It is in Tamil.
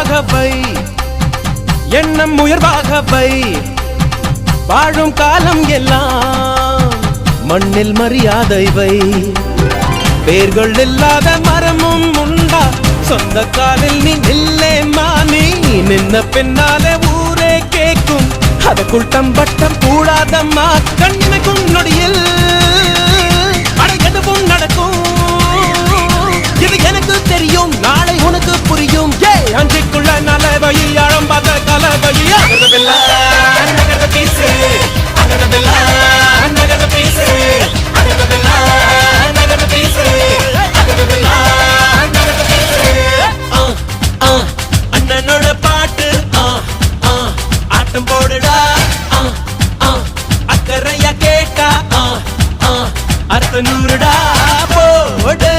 உயர்வாக வை எண்ணம் உயர்வாக வை வாழும் காலம் எல்லாம் மண்ணில் மரியாதை வை வேர்கள் இல்லாத மரமும் உண்டா? சொந்த காலில் நீ நில்லே மாமி. நின்ன பின்னாலே ஊரே கேட்கும் அதற்குள் தம்பட்டம் கூடாதம்மா கண் பலியா நகரதெல்லா நகரத பீசு நகரதெல்லா நகரத பீசு நகரதெல்லா நகரத பீசு நகரதெல்லா நகரத பீசு அண்ணனோட பாட்டு ஆட்டம் போடுடா. அக்கறையா கேட்டா. அர்த்த நூறுடா. போடு.